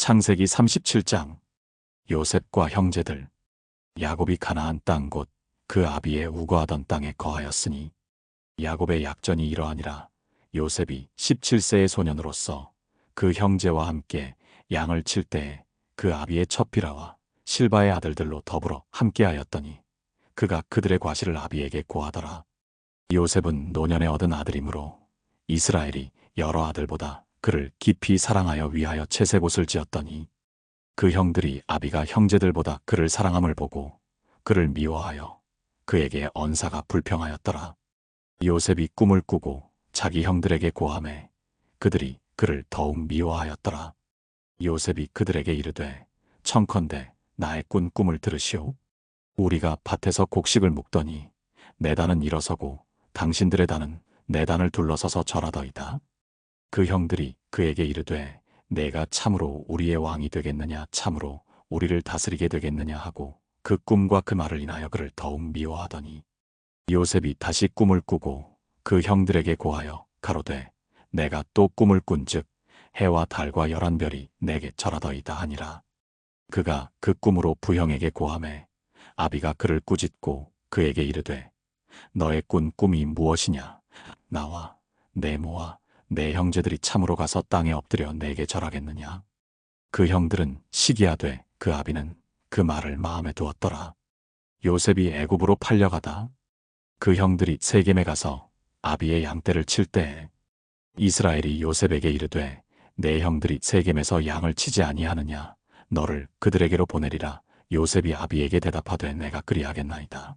창세기 37장. 요셉과 형제들. 야곱이 가나안 땅 곧 그 아비의 우거하던 땅에 거하였으니 야곱의 약전이 이러하니라. 요셉이 17세의 소년으로서 그 형제와 함께 양을 칠 때에 그 아비의 첩비라와 실바의 아들들로 더불어 함께하였더니 그가 그들의 과실을 아비에게 고하더라. 요셉은 노년에 얻은 아들이므로 이스라엘이 여러 아들보다 그를 깊이 사랑하여 위하여 채색옷을 지었더니 그 형들이 아비가 형제들보다 그를 사랑함을 보고 그를 미워하여 그에게 언사가 불평하였더라. 요셉이 꿈을 꾸고 자기 형들에게 고함해 그들이 그를 더욱 미워하였더라. 요셉이 그들에게 이르되 청컨대 나의 꾼 꿈을 들으시오. 우리가 밭에서 곡식을 묵더니 내 단은 일어서고 당신들의 단은 내 단을 둘러서서 절하더이다. 그 형들이 그에게 이르되 내가 참으로 우리의 왕이 되겠느냐 참으로 우리를 다스리게 되겠느냐 하고 그 꿈과 그 말을 인하여 그를 더욱 미워하더니 요셉이 다시 꿈을 꾸고 그 형들에게 고하여 가로되 내가 또 꿈을 꾼즉 해와 달과 열한 별이 내게 절하더이다 하니라. 그가 그 꿈으로 부형에게 고함해 아비가 그를 꾸짖고 그에게 이르되 너의 꾼 꿈이 무엇이냐? 나와 내 모와 내 형제들이 참으로 가서 땅에 엎드려 내게 절하겠느냐? 그 형들은 시기하되 그 아비는 그 말을 마음에 두었더라. 요셉이 애굽으로 팔려가다 그 형들이 세겜에 가서 아비의 양떼를 칠 때에 이스라엘이 요셉에게 이르되 내 형들이 세겜에서 양을 치지 아니하느냐 너를 그들에게로 보내리라 요셉이 아비에게 대답하되 내가 그리하겠나이다.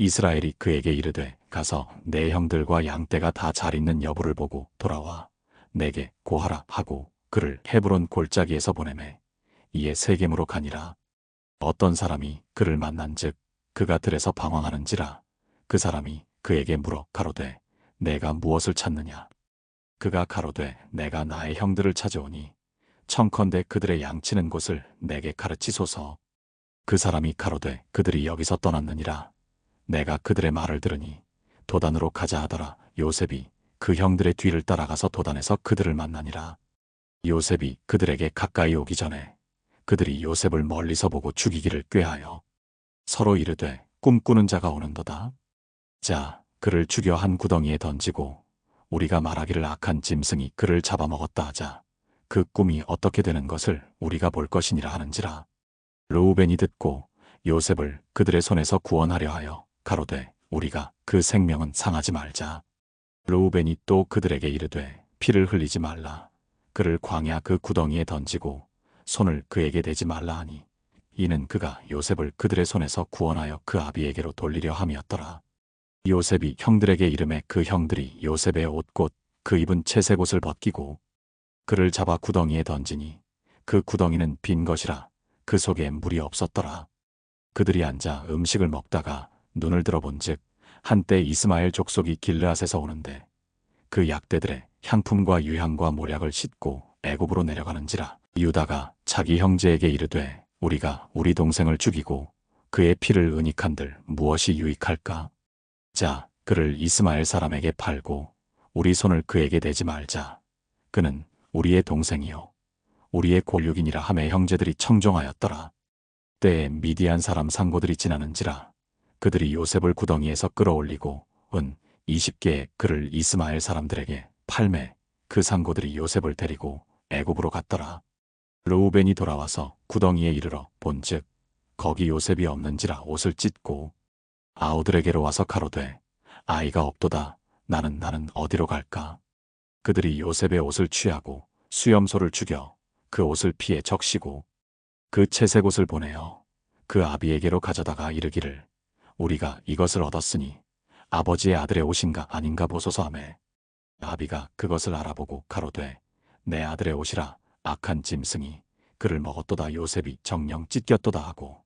이스라엘이 그에게 이르되 가서 내 형들과 양떼가 다 잘 있는 여부를 보고 돌아와. 내게 고하라 하고 그를 헤브론 골짜기에서 보내매. 이에 세겜으로 가니라. 어떤 사람이 그를 만난즉 그가 들에서 방황하는지라. 그 사람이 그에게 물어 가로되 내가 무엇을 찾느냐? 그가 가로되 내가 나의 형들을 찾아오니 청컨대 그들의 양치는 곳을 내게 가르치소서. 그 사람이 가로되 그들이 여기서 떠났느니라 내가 그들의 말을 들으니 도단으로 가자 하더라. 요셉이 그 형들의 뒤를 따라가서 도단에서 그들을 만나니라. 요셉이 그들에게 가까이 오기 전에 그들이 요셉을 멀리서 보고 죽이기를 꾀하여 서로 이르되 꿈꾸는 자가 오는도다. 자, 그를 죽여 한 구덩이에 던지고 우리가 말하기를 악한 짐승이 그를 잡아먹었다 하자. 그 꿈이 어떻게 되는 것을 우리가 볼 것이니라 하는지라. 르우벤이 듣고 요셉을 그들의 손에서 구원하려 하여 가로되 우리가 그 생명은 상하지 말자. 르우벤이 또 그들에게 이르되 피를 흘리지 말라. 그를 광야 그 구덩이에 던지고 손을 그에게 대지 말라 하니 이는 그가 요셉을 그들의 손에서 구원하여 그 아비에게로 돌리려 함이었더라. 요셉이 형들에게 이름에 그 형들이 요셉의 옷곧 그 입은 채색 옷을 벗기고 그를 잡아 구덩이에 던지니 그 구덩이는 빈 것이라 그 속에 물이 없었더라. 그들이 앉아 음식을 먹다가 눈을 들어본즉 한때 이스마엘 족속이 길르앗에서 오는데 그 약대들의 향품과 유향과 모략을 싣고 애굽으로 내려가는지라 유다가 자기 형제에게 이르되 우리가 우리 동생을 죽이고 그의 피를 은닉한들 무엇이 유익할까? 자, 그를 이스마엘 사람에게 팔고 우리 손을 그에게 대지 말자. 그는 우리의 동생이요. 우리의 골육이니라 함의 형제들이 청종하였더라. 때에 미디안 사람 상고들이 지나는지라 그들이 요셉을 구덩이에서 끌어올리고 은 20개의 그를 이스마엘 사람들에게 팔매 그 상고들이 요셉을 데리고 애굽으로 갔더라. 르우벤이 돌아와서 구덩이에 이르러 본즉 거기 요셉이 없는지라 옷을 찢고 아우들에게로 와서 가로되 아이가 없도다 나는 나는 어디로 갈까 그들이 요셉의 옷을 취하고 수염소를 죽여 그 옷을 피해 적시고 그 채색 옷을 보내어 그 아비에게로 가져다가 이르기를 우리가 이것을 얻었으니 아버지의 아들의 옷인가 아닌가 보소서 하매 아비가 그것을 알아보고 가로되 내 아들의 옷이라 악한 짐승이 그를 먹었도다 요셉이 정령 찢겼도다 하고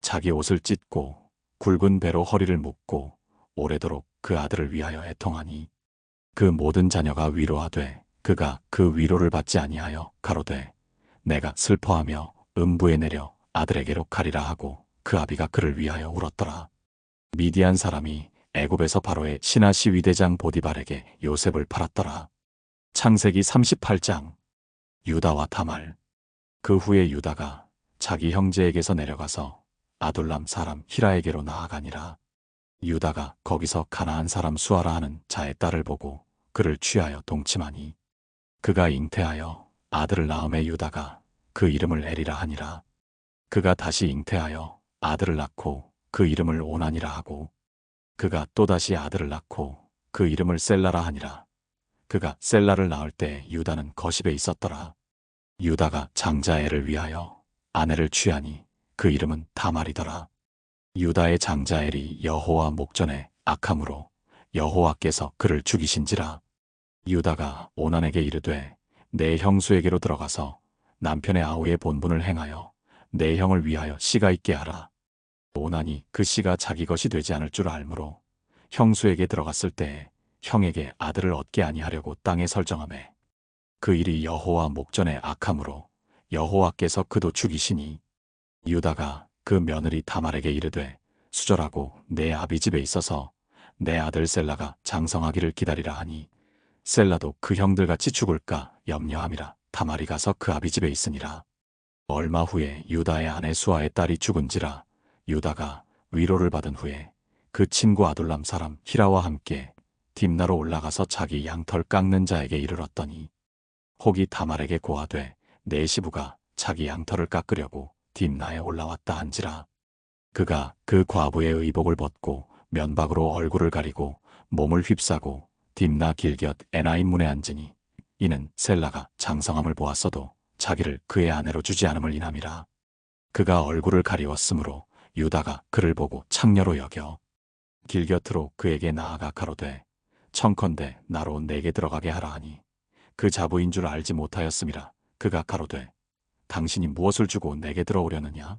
자기 옷을 찢고 굵은 배로 허리를 묶고 오래도록 그 아들을 위하여 애통하니 그 모든 자녀가 위로하되 그가 그 위로를 받지 아니하여 가로되 내가 슬퍼하며 음부에 내려 아들에게로 가리라 하고 그 아비가 그를 위하여 울었더라. 미디안 사람이 애굽에서 바로의 신하시 위대장 보디발에게 요셉을 팔았더라. 창세기 38장 유다와 다말 그 후에 유다가 자기 형제에게서 내려가서 아둘람 사람 히라에게로 나아가니라. 유다가 거기서 가나안 사람 수아라 하는 자의 딸을 보고 그를 취하여 동침하니 그가 잉태하여 아들을 낳음에 유다가 그 이름을 에리라 하니라. 그가 다시 잉태하여 아들을 낳고 그 이름을 오나니라 하고 그가 또다시 아들을 낳고 그 이름을 셀라라 하니라. 그가 셀라를 낳을 때 유다는 거십에 있었더라. 유다가 장자애를 위하여 아내를 취하니 그 이름은 다말이더라. 유다의 장자엘이 여호와 목전에 악함으로 여호와께서 그를 죽이신지라. 유다가 오난에게 이르되 내 형수에게로 들어가서 남편의 아우의 본분을 행하여 내 형을 위하여 씨가 있게 하라. 오난이 그 씨가 자기 것이 되지 않을 줄 알므로 형수에게 들어갔을 때에 형에게 아들을 얻게 아니하려고 땅에 설정하매 그 일이 여호와 목전에 악함으로 여호와께서 그도 죽이시니 유다가 그 며느리 다말에게 이르되 수절하고 내 아비 집에 있어서 내 아들 셀라가 장성하기를 기다리라 하니 셀라도 그 형들같이 죽을까 염려함이라 다말이 가서 그 아비 집에 있으니라. 얼마 후에 유다의 아내 수아의 딸이 죽은지라 유다가 위로를 받은 후에 그 친구 아둘람 사람 히라와 함께 딥나로 올라가서 자기 양털 깎는 자에게 이르렀더니 혹이 다말에게 고하되 내 시부가 자기 양털을 깎으려고 딥나에 올라왔다 한지라. 그가 그 과부의 의복을 벗고 면박으로 얼굴을 가리고 몸을 휩싸고 딥나 길곁 에나임 문에 앉으니 이는 셀라가 장성함을 보았어도 자기를 그의 아내로 주지 않음을 인함이라. 그가 얼굴을 가리웠으므로 유다가 그를 보고 창녀로 여겨 길 곁으로 그에게 나아가 가로되 청컨대 나로 내게 들어가게 하라 하니 그 자부인 줄 알지 못하였음이라 그가 가로되 당신이 무엇을 주고 내게 들어오려느냐?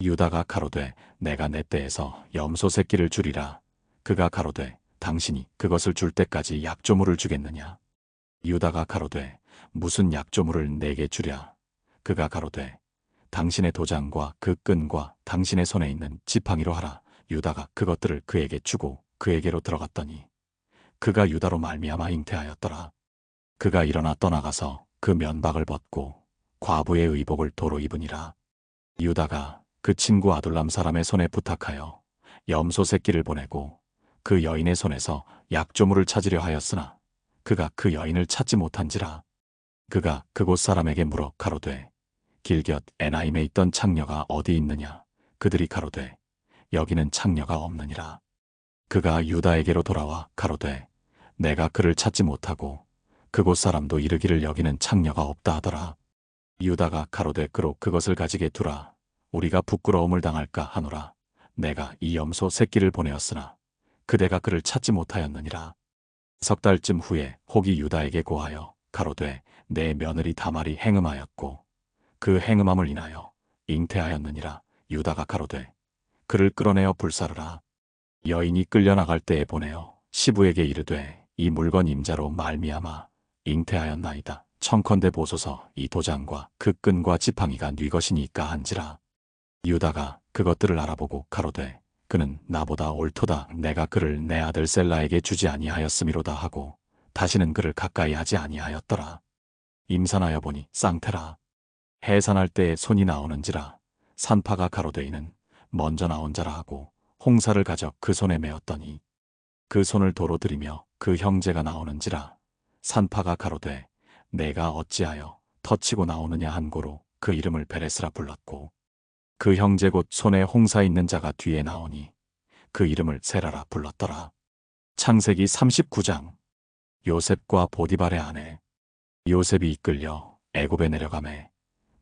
유다가 가로되 내가 내 때에서 염소 새끼를 주리라. 그가 가로되 당신이 그것을 줄 때까지 약조물을 주겠느냐? 유다가 가로되 무슨 약조물을 내게 주랴? 그가 가로되 당신의 도장과 그 끈과 당신의 손에 있는 지팡이로 하라 유다가 그것들을 그에게 주고 그에게로 들어갔더니 그가 유다로 말미암아 잉태하였더라. 그가 일어나 떠나가서 그 면박을 벗고 과부의 의복을 도로 입으니라. 유다가 그 친구 아둘람 사람의 손에 부탁하여 염소 새끼를 보내고 그 여인의 손에서 약조물을 찾으려 하였으나 그가 그 여인을 찾지 못한지라. 그가 그곳 사람에게 물어 가로되 길곁 에나임에 있던 창녀가 어디 있느냐 그들이 가로되 여기는 창녀가 없느니라. 그가 유다에게로 돌아와 가로되 내가 그를 찾지 못하고 그곳 사람도 이르기를 여기는 창녀가 없다 하더라. 유다가 가로되 그로 그것을 가지게 두라. 우리가 부끄러움을 당할까 하노라. 내가 이 염소 새끼를 보내었으나 그대가 그를 찾지 못하였느니라. 석 달쯤 후에 혹이 유다에게 고하여 가로되 내 며느리 다말이 행음하였고 그 행음함을 인하여 잉태하였느니라. 유다가 가로되 그를 끌어내어 불사르라. 여인이 끌려나갈 때에 보내어 시부에게 이르되 이 물건 임자로 말미암아 잉태하였나이다. 청컨대 보소서 이 도장과 그 끈과 지팡이가 네 것이니까 한지라. 유다가 그것들을 알아보고 가로되 그는 나보다 옳도다 내가 그를 내 아들 셀라에게 주지 아니하였음이로다 하고 다시는 그를 가까이 하지 아니하였더라. 임산하여 보니 쌍태라. 해산할 때에 손이 나오는지라 산파가 가로되 이는 먼저 나온 자라 하고 홍사를 가져 그 손에 메었더니 그 손을 도로 들이며 그 형제가 나오는지라 산파가 가로되 내가 어찌하여 터치고 나오느냐 한 고로 그 이름을 베레스라 불렀고 그 형제 곧 손에 홍사 있는 자가 뒤에 나오니 그 이름을 세라라 불렀더라. 창세기 39장 요셉과 보디발의 아내 요셉이 이끌려 애굽에 내려가매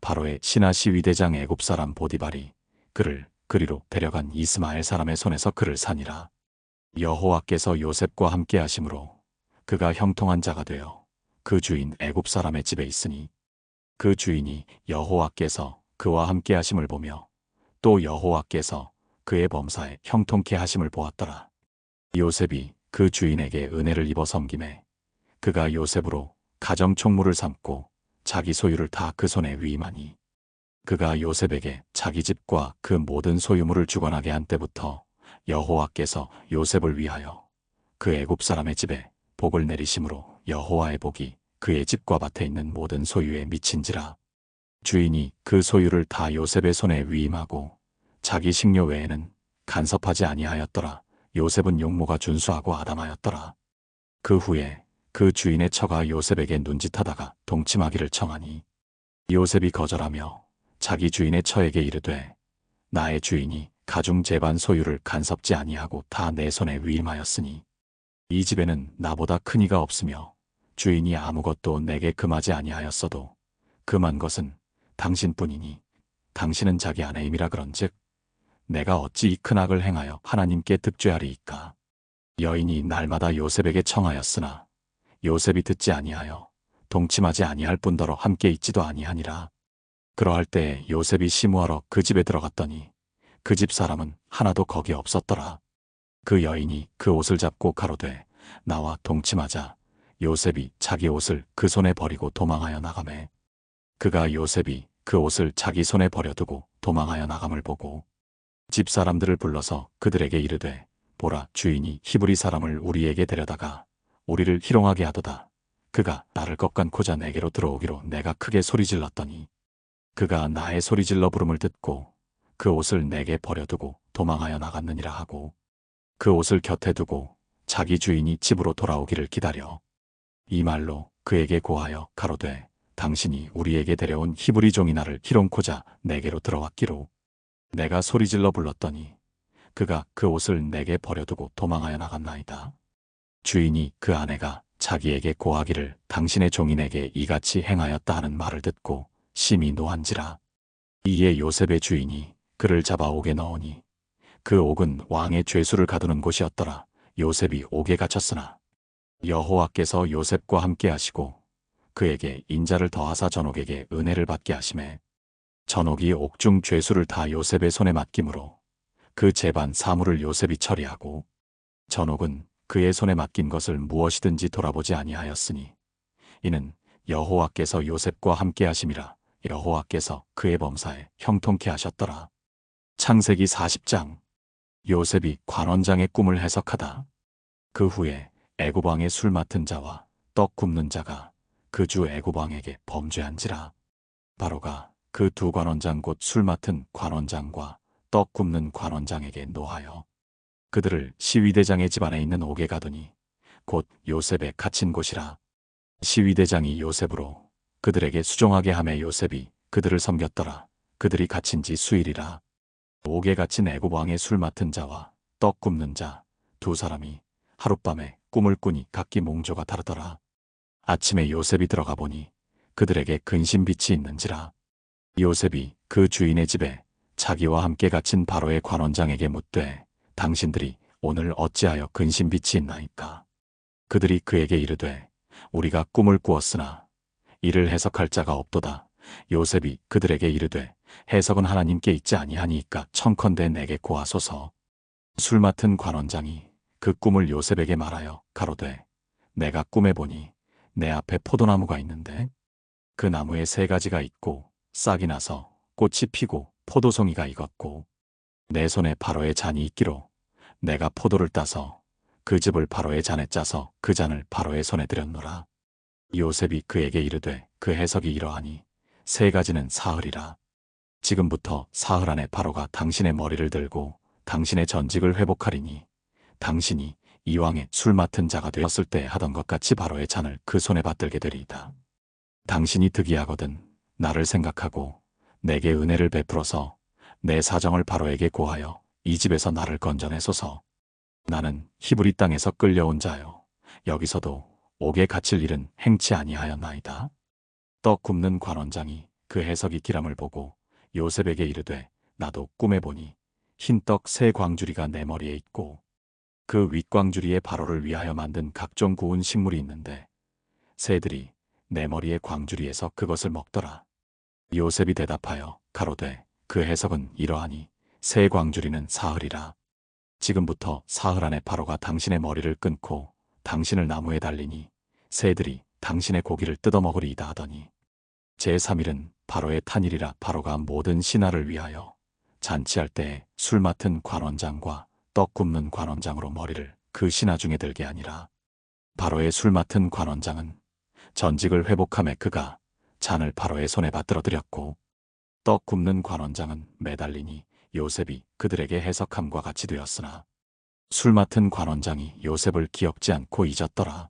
바로의 신하 시 위대장 애굽 사람 보디발이 그를 그리로 데려간 이스마엘 사람의 손에서 그를 산이라. 여호와께서 요셉과 함께 하심으로 그가 형통한 자가 되어 그 주인 애굽 사람의 집에 있으니 그 주인이 여호와께서 그와 함께 하심을 보며 또 여호와께서 그의 범사에 형통케 하심을 보았더라. 요셉이 그 주인에게 은혜를 입어 섬김에 그가 요셉으로 가정 총무를 삼고 자기 소유를 다 그 손에 위임하니 그가 요셉에게 자기 집과 그 모든 소유물을 주관하게 한 때부터 여호와께서 요셉을 위하여 그 애굽 사람의 집에 복을 내리심으로 여호와의 복이 그의 집과 밭에 있는 모든 소유에 미친지라. 주인이 그 소유를 다 요셉의 손에 위임하고 자기 식료 외에는 간섭하지 아니하였더라. 요셉은 용모가 준수하고 아담하였더라. 그 후에 그 주인의 처가 요셉에게 눈짓하다가 동침하기를 청하니 요셉이 거절하며 자기 주인의 처에게 이르되 나의 주인이 가중 재반 소유를 간섭지 아니하고 다 내 손에 위임하였으니 이 집에는 나보다 큰 이가 없으며 주인이 아무것도 내게 금하지 아니하였어도 금한 것은 당신뿐이니 당신은 자기 아내임이라 그런즉 내가 어찌 이 큰 악을 행하여 하나님께 득죄하리이까? 여인이 날마다 요셉에게 청하였으나 요셉이 듣지 아니하여 동침하지 아니할 뿐더러 함께 있지도 아니하니라. 그러할 때 요셉이 시무하러 그 집에 들어갔더니 그 집 사람은 하나도 거기 없었더라. 그 여인이 그 옷을 잡고 가로되 나와 동침하자. 요셉이 자기 옷을 그 손에 버리고 도망하여 나가매. 그가 요셉이 그 옷을 자기 손에 버려두고 도망하여 나감을 보고 집 사람들을 불러서 그들에게 이르되 보라 주인이 히브리 사람을 우리에게 데려다가 우리를 희롱하게 하도다. 그가 나를 꺾간코자 내게로 들어오기로 내가 크게 소리질렀더니 그가 나의 소리질러 부름을 듣고 그 옷을 내게 버려두고 도망하여 나갔느니라 하고 그 옷을 곁에 두고 자기 주인이 집으로 돌아오기를 기다려 이 말로 그에게 고하여 가로되 당신이 우리에게 데려온 히브리 종이 나를 희롱코자 내게로 들어왔기로 내가 소리질러 불렀더니 그가 그 옷을 내게 버려두고 도망하여 나갔나이다. 주인이 그 아내가 자기에게 고하기를 당신의 종인에게 이같이 행하였다 하는 말을 듣고 심히 노한지라. 이에 요셉의 주인이 그를 잡아 옥에 넣으니 그 옥은 왕의 죄수를 가두는 곳이었더라. 요셉이 옥에 갇혔으나 여호와께서 요셉과 함께 하시고 그에게 인자를 더하사 전옥에게 은혜를 받게 하심에 전옥이 옥중 죄수를 다 요셉의 손에 맡김으로 그 재반 사물을 요셉이 처리하고 전옥은 그의 손에 맡긴 것을 무엇이든지 돌아보지 아니하였으니 이는 여호와께서 요셉과 함께 하심이라 여호와께서 그의 범사에 형통케 하셨더라. 창세기 40장 요셉이 관원장의 꿈을 해석하다. 그 후에 애고방의 술 맡은 자와 떡 굽는 자가 그 주 애고방에게 범죄한지라. 바로가 그 두 관원장 곧 술 맡은 관원장과 떡 굽는 관원장에게 노하여 그들을 시위대장의 집 안에 있는 옥에 가더니 곧 요셉에 갇힌 곳이라. 시위대장이 요셉으로 그들에게 수종하게 함에 요셉이 그들을 섬겼더라. 그들이 갇힌 지 수일이라. 옥에 갇힌 애굽 왕의 술 맡은 자와 떡 굽는 자 두 사람이 하룻밤에 꿈을 꾸니 각기 몽조가 다르더라. 아침에 요셉이 들어가 보니 그들에게 근심 빛이 있는지라. 요셉이 그 주인의 집에 자기와 함께 갇힌 바로의 관원장에게 묻되 당신들이 오늘 어찌하여 근심 빛이 있나이까. 그들이 그에게 이르되 우리가 꿈을 꾸었으나 이를 해석할 자가 없도다. 요셉이 그들에게 이르되 해석은 하나님께 있지 아니하니까 청컨대 내게 고하소서. 술 맡은 관원장이 그 꿈을 요셉에게 말하여 가로되 내가 꿈에 보니 내 앞에 포도나무가 있는데 그 나무에 세 가지가 있고 싹이 나서 꽃이 피고 포도송이가 익었고 내 손에 바로의 잔이 있기로 내가 포도를 따서 그 즙을 바로의 잔에 짜서 그 잔을 바로의 손에 들였노라. 요셉이 그에게 이르되 그 해석이 이러하니 세 가지는 사흘이라. 지금부터 사흘 안에 바로가 당신의 머리를 들고 당신의 전직을 회복하리니 당신이 이왕에 술 맡은 자가 되었을 때 하던 것 같이 바로의 잔을 그 손에 받들게 되리이다. 당신이 득이하거든 나를 생각하고 내게 은혜를 베풀어서 내 사정을 바로에게 고하여 이 집에서 나를 건져내소서. 나는 히브리 땅에서 끌려온 자요. 여기서도 옥에 갇힐 일은 행치 아니하였나이다. 떡 굽는 관원장이 그 해석이 기람을 보고 요셉에게 이르되 나도 꿈에 보니 흰 떡 세 광주리가 내 머리에 있고 그 윗광주리에 바로를 위하여 만든 각종 구운 식물이 있는데 새들이 내 머리의 광주리에서 그것을 먹더라. 요셉이 대답하여 가로되 그 해석은 이러하니 새 광주리는 사흘이라. 지금부터 사흘 안에 바로가 당신의 머리를 끊고 당신을 나무에 달리니 새들이 당신의 고기를 뜯어먹으리이다 하더니 제3일은 바로의 탄일이라 바로가 모든 신하를 위하여 잔치할 때에 술 맡은 관원장과 떡 굽는 관원장으로 머리를 그 신하 중에 들게 하니라. 바로의 술 맡은 관원장은 전직을 회복함에 그가 잔을 바로의 손에 받들어 드렸고 떡 굽는 관원장은 매달리니 요셉이 그들에게 해석함과 같이 되었으나 술 맡은 관원장이 요셉을 기억지 않고 잊었더라.